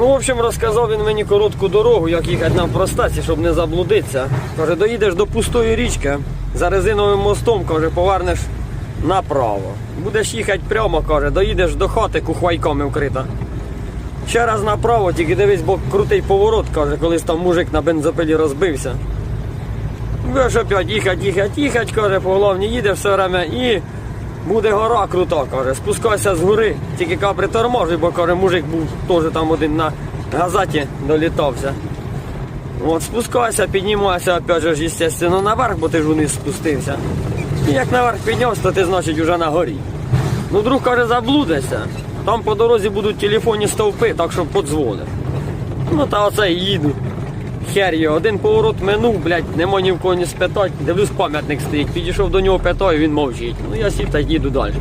Ну, в общем, розказав він мені коротку дорогу, як їхати на простаці, щоб не заблудитися. Каже, доїдеш до пустої річки, за резиновим мостом, каже, повернеш направо. Будеш їхати прямо, каже, доїдеш до хати кухвайками вкрита. Ще раз направо, тільки дивись, бо крутий поворот, каже, колись там мужик на бензопилі розбився. Будеш опять їхати, їхати, їхати, каже, по головні їдеш все время і буде гора крута, каже, спускайся з гори, тільки каже, приторможуй, бо каже, мужик був теж там один на газаті долітався. От спускайся, піднімайся, опять же, естественно, наверх, бо ти ж вниз спустився. І як наверх піднявся, то ти, значить, вже на горі. Ну, друг каже, заблудишся. Там по дорозі будуть телефонні стовпи, так що подзвонив. Ну та оце і їду. Хер його, один поворот минув, блядь, нема ні в кого ні спитати. Дивлюсь, пам'ятник стоїть. Підійшов до нього, питаю, він мовчить. Ну я сів та їду далі.